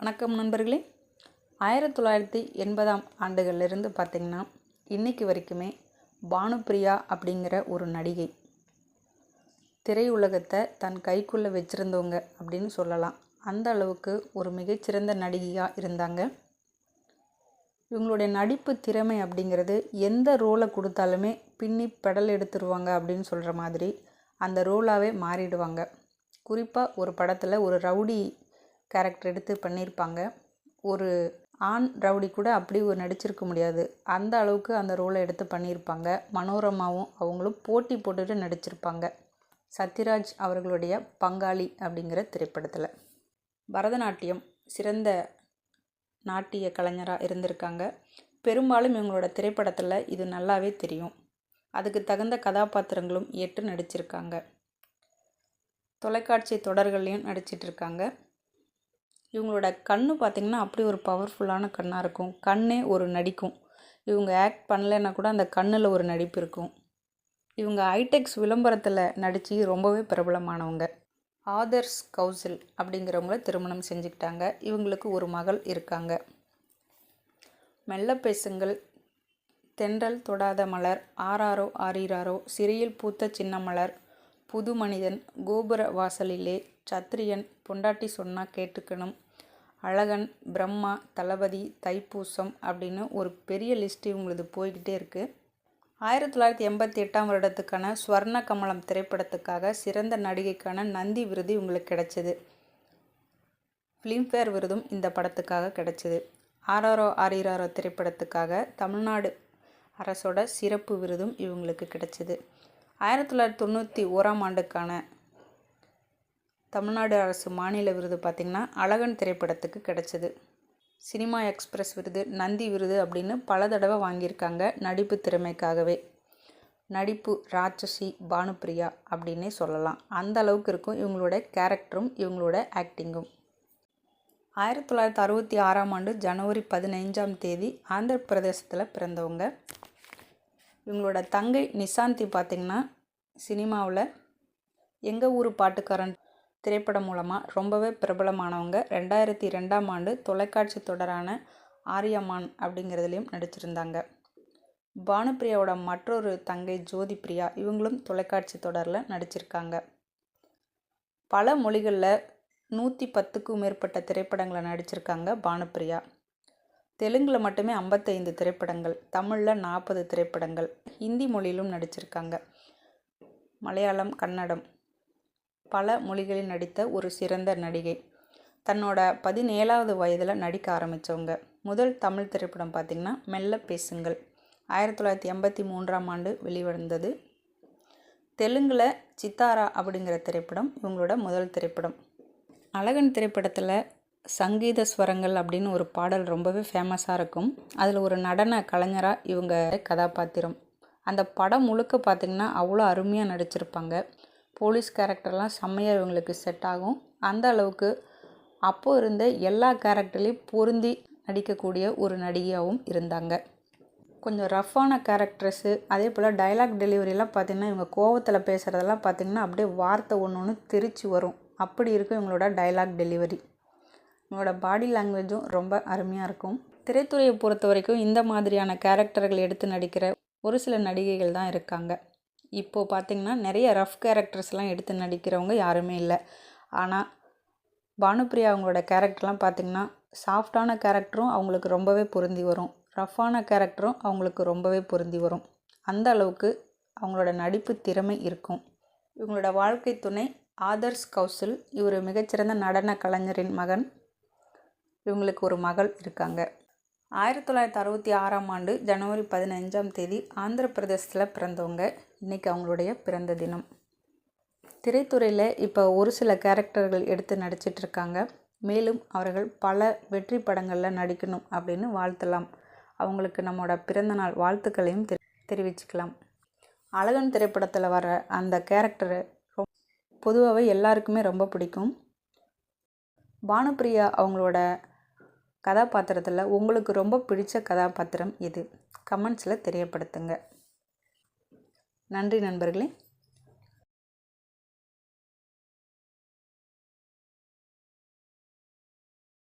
வணக்கம் நண்பர்களே. ஆயிரத்தி தொள்ளாயிரத்தி எண்பதாம் ஆண்டுகள்லேருந்து பார்த்திங்கன்னா இன்றைக்கு வரைக்குமே பானுப்பிரியா அப்படிங்கிற ஒரு நடிகை திரையுலகத்தை தன் கைக்குள்ளே வச்சுருந்தவங்க அப்படின்னு சொல்லலாம். அந்த அளவுக்கு ஒரு மிகச்சிறந்த நடிகையாக இருந்தாங்க. இவங்களுடைய நடிப்பு திறமை அப்படிங்கிறது எந்த ரோலை கொடுத்தாலுமே பின்னி பெடல் எடுத்துருவாங்க அப்படின்னு சொல்கிற மாதிரி அந்த ரோலாகவே மாறிடுவாங்க. குறிப்பாக ஒரு படத்தில் ஒரு ரவுடி கேரக்டர் எடுத்து பண்ணியிருப்பாங்க. ஒரு ஆண் ரவுடி கூட அப்படி ஒரு நடிச்சிருக்க முடியாது. அந்த அளவுக்கு அந்த ரோலை எடுத்து பண்ணியிருப்பாங்க. மனோரமாவும் அவங்களும் போட்டி போட்டுட்டு நடிச்சிருப்பாங்க. சத்யராஜ் அவர்களுடைய பங்காளி அப்படிங்கிற திரைப்படத்தில். பரதநாட்டியம் சிறந்த நாட்டிய கலைஞராக இருந்திருக்காங்க. பெரும்பாலும் இவங்களோட திரைப்படத்தில் இது நல்லாவே தெரியும். அதுக்கு தகுந்த கதாபாத்திரங்களும் ஏற்று நடிச்சிருக்காங்க. தொலைக்காட்சி தொடர்கள்லையும் நடிச்சிட்ருக்காங்க இருக்காங்க. இவங்களோட கண்ணு பார்த்திங்கன்னா அப்படி ஒரு பவர்ஃபுல்லான கண்ணாக இருக்கும். கண்ணே ஒரு நடிக்கும். இவங்க ஆக்ட் பண்ணலைன்னா கூட அந்த கண்ணில் ஒரு நடிப்பு இருக்கும். இவங்க ஐடெக்ஸ் விளம்பரத்தில் நடித்து ரொம்பவே பிரபலமானவங்க. ஆதர்ஸ் கௌசில் அப்படிங்கிறவங்கள திருமணம் செஞ்சுக்கிட்டாங்க. இவங்களுக்கு ஒரு மகள் இருக்காங்க. மெல்ல பேசுங்கள். தென்றல் தொடாத மலர். ஆறாரோ ஆறீராரோ. சிறையில் பூத்த சின்ன மலர். புது மனிதன். கோபுர வாசலிலே சத்திரியன். பொண்டாட்டி சொன்னா கேட்டுக்கணும். அழகன் பிரம்மா தளபதி தைப்பூசம் அப்படின்னு ஒரு பெரிய லிஸ்ட் இவங்களது போய்கிட்டே இருக்குது ஆயிரத்தி தொள்ளாயிரத்தி எண்பத்தி எட்டாம் வருடத்துக்கான ஸ்வர்ண கமலம் திரைப்படத்துக்காக சிறந்த நடிகைக்கான நந்தி விருது இவங்களுக்கு கிடைச்சிது. ஃபிலிம்ஃபேர் விருதும் இந்த படத்துக்காக கிடைச்சிது. ஆராரோ ஆரிராரோ திரைப்படத்துக்காக தமிழ்நாடு அரசோட சிறப்பு விருதும் இவங்களுக்கு கிடைச்சிது. ஆயிரத்தி தொள்ளாயிரத்தி தொண்ணூற்றி ஓராம் ஆண்டுக்கான தமிழ்நாடு அரசு மாநில விருது பார்த்திங்கன்னா அழகன் திரைப்படத்துக்கு கிடச்சிது. சினிமா எக்ஸ்பிரஸ் விருது நந்தி விருது அப்படின்னு பல தடவை வாங்கியிருக்காங்க நடிப்பு திறமைக்காகவே. நடிப்பு ராட்சசி பானுப்பிரியா அப்படின்னே சொல்லலாம். அந்த அளவுக்கு இருக்கும் இவங்களோட கேரக்டரும் இவங்களோட ஆக்டிங்கும். ஆயிரத்தி தொள்ளாயிரத்தி அறுபத்தி ஆறாம் ஆண்டு ஜனவரி பதினைஞ்சாம் தேதி ஆந்திர பிரதேசத்தில் பிறந்தவங்க. இவங்களோட தங்கை நிசாந்தி பார்த்திங்கன்னா சினிமாவில் எங்கள் ஊர் பாட்டுக்காரன் திரைப்படம் மூலமாக ரொம்பவே பிரபலமானவங்க. ரெண்டாயிரத்தி ரெண்டாம் ஆண்டு தொலைக்காட்சி தொடரான ஆரியமான் அப்படிங்கிறதுலையும் நடிச்சிருந்தாங்க. பானுப்பிரியாவோட மற்றொரு தங்கை ஜோதி பிரியா இவங்களும் தொலைக்காட்சி தொடரில் நடிச்சிருக்காங்க. பல மொழிகளில் நூற்றி பத்துக்கும் மேற்பட்ட திரைப்படங்களை நடிச்சிருக்காங்க பானுப்பிரியா. தெலுங்கில் மட்டுமே ஐம்பத்தைந்து திரைப்படங்கள் தமிழில் நாற்பது திரைப்படங்கள் ஹிந்தி மொழியிலும் நடிச்சிருக்காங்க. மலையாளம் கன்னடம் பல மொழிகளில் நடித்த ஒரு சிறந்த நடிகை. தன்னோட பதினேழாவது வயதில் நடிக்க ஆரம்பித்தவங்க முதல் தமிழ் திரைப்படம் பார்த்திங்கன்னா மெல்ல பேசுங்கள். ஆயிரத்தி தொள்ளாயிரத்தி எண்பத்தி மூன்றாம் ஆண்டு வெளிவந்தது. தெலுங்கில் சித்தாரா அப்படிங்கிற திரைப்படம் இவங்களோட முதல் திரைப்படம். அழகன் திரைப்படத்தில் சங்கீத ஸ்வரங்கள் அப்படின்னு ஒரு பாடல் ரொம்பவே ஃபேமஸாக இருக்கும். அதில் ஒரு நடன கலைஞராக இவங்க கதாபாத்திரம். அந்த படம் முழுக்க பார்த்திங்கன்னா அவ்வளோ அருமையாக நடிச்சிருப்பாங்க. போலீஸ் கேரக்டர்லாம் செம்மையாக இவங்களுக்கு செட் ஆகும். அந்த அளவுக்கு அப்போது இருந்த எல்லா கேரக்டர்லேயும் பொருந்தி நடிக்கக்கூடிய ஒரு நடிகையாகவும் இருந்தாங்க. கொஞ்சம் ரஃப்பான கேரக்டர்ஸு அதே போல் டைலாக் டெலிவரியெல்லாம் பார்த்திங்கன்னா இவங்க கோவத்தில் பேசுகிறதெல்லாம் பார்த்திங்கன்னா அப்படியே வார்த்தை ஒன்று ஒன்று தெரிச்சு வரும். அப்படி இருக்கும் இவங்களோட டைலாக் டெலிவரி இவங்களோட பாடி லாங்குவேஜும் ரொம்ப அருமையாக இருக்கும். திரைத்துறையை பொறுத்த வரைக்கும் இந்த மாதிரியான கேரக்டர்கள் எடுத்து நடிக்கிற ஒரு சில நடிகைகள் தான் இருக்காங்க. இப்போது பார்த்திங்கன்னா நிறைய ரஃப் கேரக்டர்ஸ்லாம் எடுத்து நடிக்கிறவங்க யாருமே இல்லை. ஆனால் பானுப்ரியா அவங்களோட கேரக்டர்லாம் பார்த்திங்கன்னா சாஃப்டான கேரக்டரும் அவங்களுக்கு ரொம்பவே பொருந்தி வரும். ரஃப்பான கேரக்டரும் அவங்களுக்கு ரொம்பவே பொருந்தி வரும். அந்த அளவுக்கு அவங்களோட நடிப்பு திறமை இருக்கும். இவங்களோட வாழ்க்கை துணை ஆதர்ஸ் கௌசல். இவர் மிகச்சிறந்த நடன கலைஞரின் மகன். இவங்களுக்கு ஒரு மகள் இருக்காங்க. ஆயிரத்தி தொள்ளாயிரத்தி அறுபத்தி ஆறாம் ஆண்டு ஜனவரி பதினஞ்சாம் தேதி ஆந்திர பிரதேசத்தில் பிறந்தவங்க. இன்றைக்கி அவங்களுடைய பிறந்த தினம். திரைத்துறையில் இப்போ ஒரு சில கேரக்டர்கள் எடுத்து நடிச்சிட்ருக்காங்க மேலும் அவர்கள் பல வெற்றி படங்களில் நடிக்கணும் அப்படின்னு வாழ்த்தலாம். அவங்களுக்கு நம்மளோட பிறந்தநாள் வாழ்த்துக்களையும் தெரி தெரிவிச்சுக்கலாம். அழகன் திரைப்படத்தில் வர அந்த கேரக்டரு பொதுவாகவே எல்லாருக்குமே ரொம்ப பிடிக்கும். பானுப்பிரியா அவங்களோட கதாபாத்திரத்தில் உங்களுக்கு ரொம்ப பிடிச்ச கதாபாத்திரம் எது? கமெண்ட்ஸில் தெரியப்படுத்துங்க. நன்றி நண்பர்களே.